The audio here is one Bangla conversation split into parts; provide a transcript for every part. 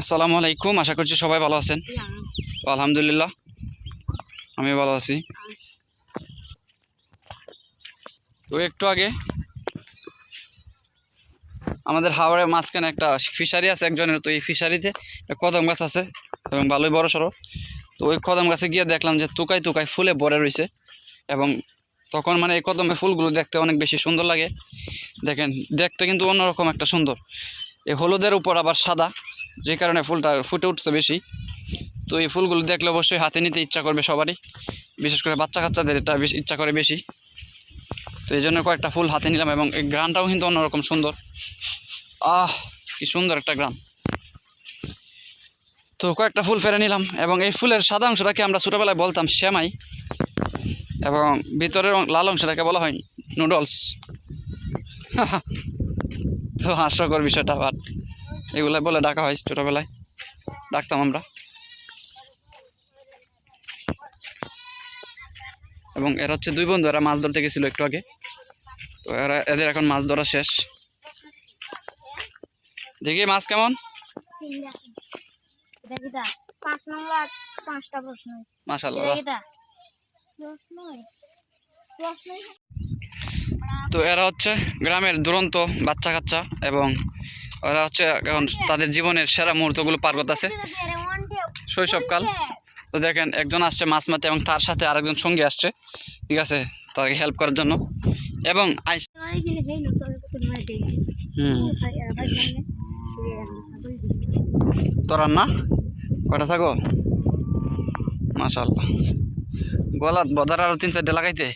আসসালামু আলাইকুম আশা করছি সবাই ভালো আছেন। তো আলহামদুলিল্লাহ আমি ভালো আছি। তো একটু আগে আমাদের হাওড়ের মাঝখানে একটা ফিশারি আছে একজনের তো এই ফিশারিতে একটা কদম গাছ আছে এবং ভালোই বড় সড়ো। তো ওই কদম গাছে গিয়ে দেখলাম যে তুকাই তুকাই ফুলে ভরে রয়েছে এবং তখন মানে এই কদমে ফুলগুলো দেখতে অনেক বেশি সুন্দর লাগে। দেখেন দেখতে কিন্তু অন্যরকম একটা সুন্দর। এই হলুদের উপর আবার সাদা, যে কারণে ফুলটা ফুটে উঠছে বেশি। তো এই ফুলগুলো দেখলে অবশ্যই হাতে নিতে ইচ্ছা করবে সবারই। বিশেষ করে বাচ্চা কাচ্চাদের এটা বেশি ইচ্ছা করে বেশি। তো এই জন্য কয়েকটা ফুল হাতে নিলাম এবং এই গ্রানটাও কিন্তু অন্যরকম সুন্দর। আহ, কি সুন্দর একটা গ্রান। তো কয়েকটা ফুল ফেরে নিলাম এবং এই ফুলের সাদা অংশটাকে আমরা ছোটোবেলায় বলতাম শ্যামাই এবং ভিতরের লাল অংশটাকে বলা হয় নুডলস। তো হাস্যকর বিষয়টা আবার। এগুলো বলে ডাকা হয় ছোটোবেলায়। ডাকতাম আমরা। এবং এরা হচ্ছে দুই বন্ধু এরা মাছ ধরতে গেছিল একটু আগে। তো এরা এদের এখন মাছ ধরা শেষ। দেখি মাছ কেমন? এটা তো এরা হচ্ছে গ্রামের দুরন্ত বাচ্চা কাচ্চা এবং ওরা হচ্ছে এখন তাদের জীবনের সেরা মুহূর্তগুলো পার করতেছে। শৈশবকাল। তো দেখেন, একজন আসছে মাছ মারতে এবং তার সাথে আরেকজন সঙ্গী আসছে। ঠিক আছে? তাকে হেল্প করার জন্য। এবং তোরার না? কয়টা থাকো? মাশাল্লাহ গলাত বদার আরও তিন চারটে লাগাইতে।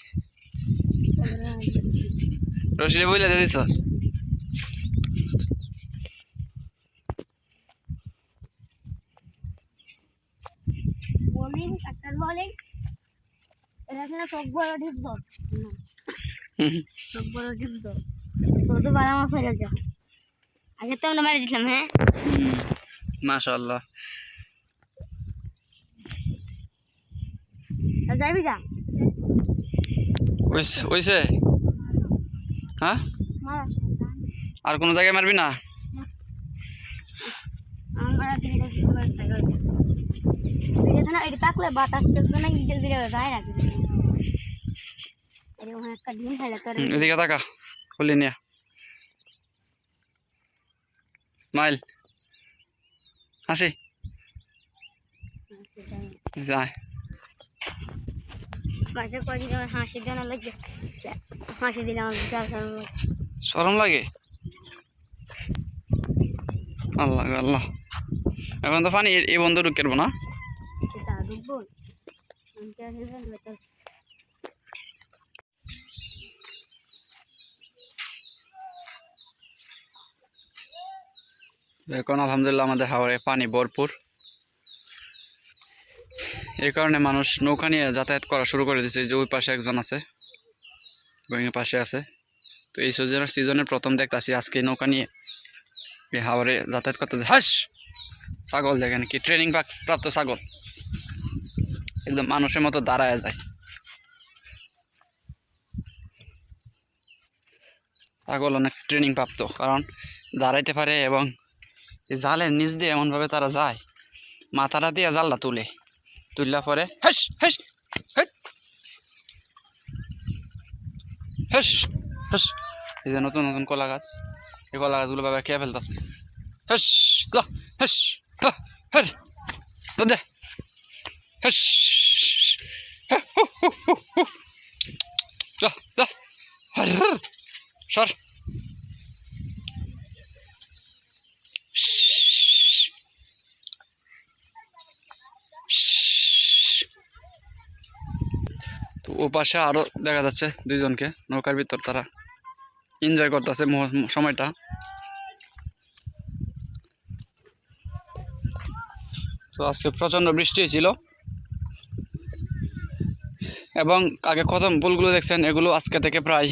রশিরে বইলে দিছস বোলিং একটা বোলিং এটা কিনা সব বড় দর হুম, সব বড় ঠিক দর তো তো বাড়া মাছ ফেলে যাও আগে তো আমরা মারি দিলাম হ্যাঁ আর যাবি যা ওইস- ওইসে হ্যাঁ? মারা আর কোনো জায়গায় মারবি না? এদিকে তাকা খুলি নিয়ে। স্মাইল। হাসি। যায় মাঝে কয়েকদিন আমার হাসি দেওয়া লাগে। হাসি দিলে আমার বিশাল সরম লাগে। আল্লাহ আল্লাহ। এখন তো পানি এই বন্ধ ঢুকে না? বলব তো। এখন আলহামদুলিল্লাহ আমাদের হাওড়ে পানি ভরপুর। এই কারণে মানুষ নৌকা নিয়ে যাতায়াত করা শুরু করে দিয়েছে যে ওই পাশে একজন আছে এই পাশে আছে। তো এই সিজনের সিজনের প্রথম দেখতেছি আজকে নৌকা নিয়ে এই হাওড়ে যাতায়াত করতে হাস! ছাগল দেখেন কি ট্রেনিং প্রাপ্ত ছাগল। একদম মানুষের মতো দাঁড়ায় যায়। ছাগল অনেক ট্রেনিং প্রাপ্ত, কারণ দাঁড়াইতে পারে এবং জালের নিচ দিয়ে এমনভাবে তারা যায়। মাথাটা দিয়ে জালটা তুলে। তুললা পরে। হেস হেস হেস। হেস হেস। এই যে নতুন নতুন কলা গাছ। এই কলা গাছগুলো বাবা খেয়ে ফেলতেছে। হেস হেস ল দে হেস হে, হু, হু, হু, হু। সর। তো ও পাশে আরও দেখা যাচ্ছে দুইজনকে, নৌকার ভিতর তারা এনজয় করতেছে সময়টা। তো আজকে প্রচণ্ড বৃষ্টি ছিল এবং আগে কদম ফুলগুলো দেখছেন, এগুলো আজকে থেকে প্রায়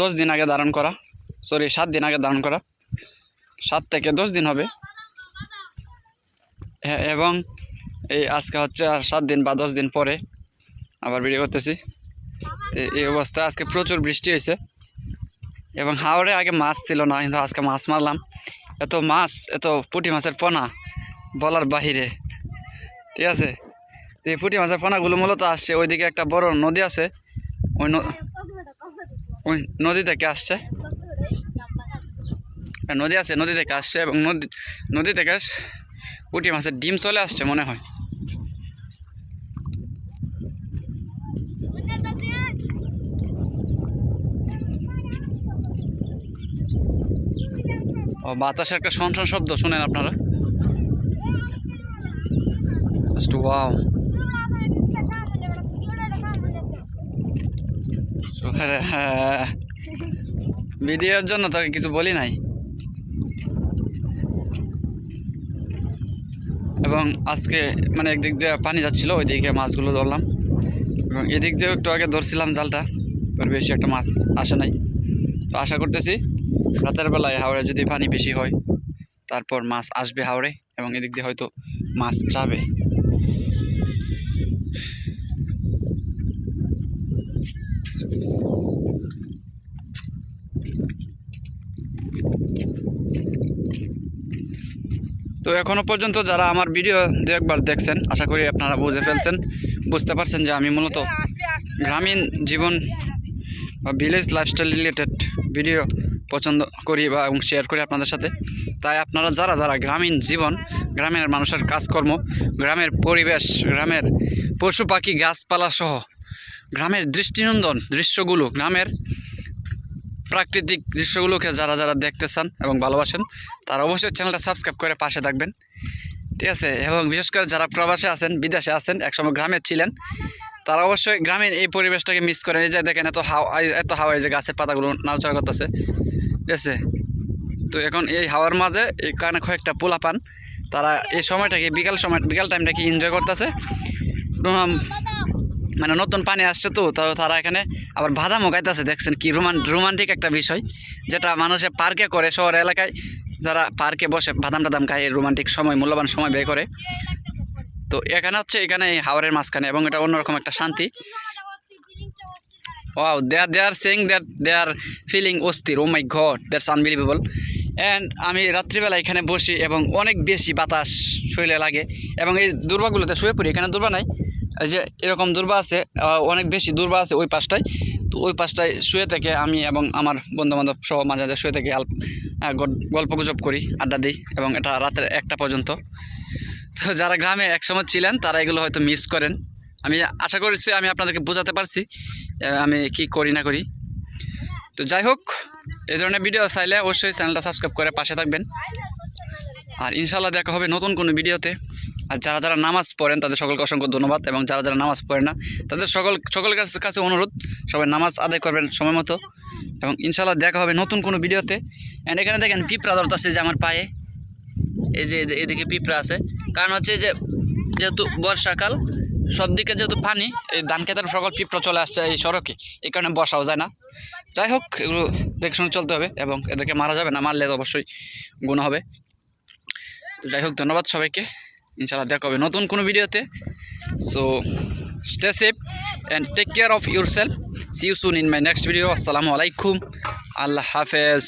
দশ দিন আগে ধারণ করা। সরি সাত দিন আগে ধারণ করা। সাত থেকে দশ দিন হবে। এবং এই আজকে হচ্ছে সাত দিন বা দশ দিন পরে আবার ভিডিও করতেছি। তো এই অবস্থায় আজকে প্রচুর বৃষ্টি হয়েছে। এবং হাওড়ে আগে মাছ ছিল না, কিন্তু আজকে মাছ মারলাম। এত মাছ, এত পুঁটি মাছের পোনা, বলার বাহিরে। ঠিক আছে? তো এই পুঁটি মাছের পোনাগুলো মূলত আসছে ওইদিকে একটা বড় নদী আছে। ওই ওই নদী থেকে আসছে। নদী আছে, নদী থেকে আসছে এবং নদী নদী থেকে পুঁটি মাছের ডিম চলে আসছে মনে হয়। ও বাতাসের একটা শন শব্দ শুনেন আপনারা। Wow. So, হ্যাঁ, ভিডিওর জন্য তোকে কিছু বলি নাই। এবং আজকে মানে একদিক দিয়ে পানি যাচ্ছিল ওইদিকে মাছগুলো ধরলাম। এবং এদিক দিয়েও একটু আগে ধরছিলাম জালটা বেশি একটা মাছ আসে নাই। তো আশা করতেছি রাতের বেলায় হাওড়ে যদি পানি বেশি হয় তারপর মাছ আসবে হাওড়ে এবং এদিক দিয়ে হয়তো মাছ যাবে। তো এখনও পর্যন্ত যারা আমার ভিডিও দু একবার দেখছেন আশা করি আপনারা বুঝে ফেলছেন বুঝতে পারছেন যে আমি মূলত গ্রামীণ জীবন বা ভিলেজ লাইফস্টাইল রিলেটেড ভিডিও পছন্দ করি বা এবং শেয়ার করি আপনাদের সাথে। তাই আপনারা যারা যারা গ্রামীণ জীবন, গ্রামের মানুষের কাজকর্ম, গ্রামের পরিবেশ, গ্রামের পশু পাখি, গাছপালা সহ গ্রামের দৃষ্টিনন্দন দৃশ্যগুলো, গ্রামের প্রাকৃতিক দৃশ্যগুলোকে যারা যারা দেখতে চান এবং ভালোবাসেন, তারা অবশ্যই চ্যানেলটা সাবস্ক্রাইব করে পাশে থাকবেন। ঠিক আছে? এবং বিশেষ করে যারা প্রবাসে আছেন, বিদেশে আছেন, একসময় গ্রামে ছিলেন, তারা অবশ্যই গ্রামীণ এই পরিবেশটাকে মিস করেন। এই যে দেখেন এত হাওয়া এত হাওয়া, এই যে গাছের পাতাগুলো নাড়াচড়া করতেছে। ঠিক আছে তো এখন এই হাওয়ার মাঝে এই কারণে কয়েকটা পোলা পান। তারা এই সময়টাকে বিকাল সময় বিকাল টাইমটাকে এনজয় করতেছে। মানে নতুন পানি আসছে তো তো তারা এখানে আবার বাদামও গাইতেছে দেখছেন কি রোমান রোমান্টিক একটা বিষয়, যেটা মানুষে পার্কে করে শহর এলাকায়। যারা পার্কে বসে বাদাম টাদাম খায় রোমান্টিক সময়, মূল্যবান সময় ব্যয় করে। তো এখানে হচ্ছে এখানে এই হাওরের মাঝখানে, এবং এটা অন্যরকম একটা শান্তি। Wow they are they are saying that they are feeling অস্থির ও my god that's unbelievable and আমি রাত্রিবেলা এখানে বসি এবং অনেক বেশি বাতাস শরীরে লাগে এবং এই দুর্বাগুলোতে শুয়ে পড়ি। এখানে দুর্বা নাই। যে এরকম দুর্বা আছে অনেক বেশি দুর্বা আছে ওই পাশটায়। তো ওই পাশটায় শুয়ে থেকে আমি এবং আমার বন্ধুবান্ধব সহ মাঝে মাঝে শুয়ে থেকে গল্প গুজব করি, আড্ডা দিই এবং এটা রাতের একটা পর্যন্ত। তো যারা গ্রামে একসময় ছিলেন, তারা এগুলো হয়তো মিস করেন। আমি আশা করছি আমি আপনাদেরকে বোঝাতে পারছি। আমি কি করি না করি। তো যাই হোক, এই ধরনের ভিডিও চাইলে অবশ্যই চ্যানেলটা সাবস্ক্রাইব করে পাশে থাকবেন। আর ইনশাল্লাহ দেখা হবে নতুন কোনো ভিডিওতে আর যারা যারা নামাজ পড়েন, তাদের সকলকে অসংখ্য ধন্যবাদ এবং যারা যারা নামাজ পড়েন না, তাদের সকল, সকলের কাছে কাছে অনুরোধ, সবাই নামাজ আদায় করবেন সময় মতো। এবং ইনশাল্লাহ দেখা হবে নতুন কোনো ভিডিওতে অ্যান্ড এখানে দেখেন পিঁপড়া ধরতেছে যে আমার পায়ে। এই যে এদি- এদিকে পিঁপড়া আছে। কারণ হচ্ছে যে, যেহেতু বর্ষাকাল সব দিকে যেহেতু পানি, এই ধান খেতের সকল চলে আসছে এই সড়কে, এই কারণে বসাও যায় না। যাই হোক, এগুলো দেখে শুনে চলতে হবে এবং এদেরকে মারা যাবে না, মারলে অবশ্যই গুণ হবে। যাই হোক, ধন্যবাদ সবাইকে। ইনশাল্লাহ দেখা হবে নতুন কোনো ভিডিওতে। So stay safe and take care of yourself see you soon in my next video আসসালামু আলাইকুম আল্লাহ হাফেজ।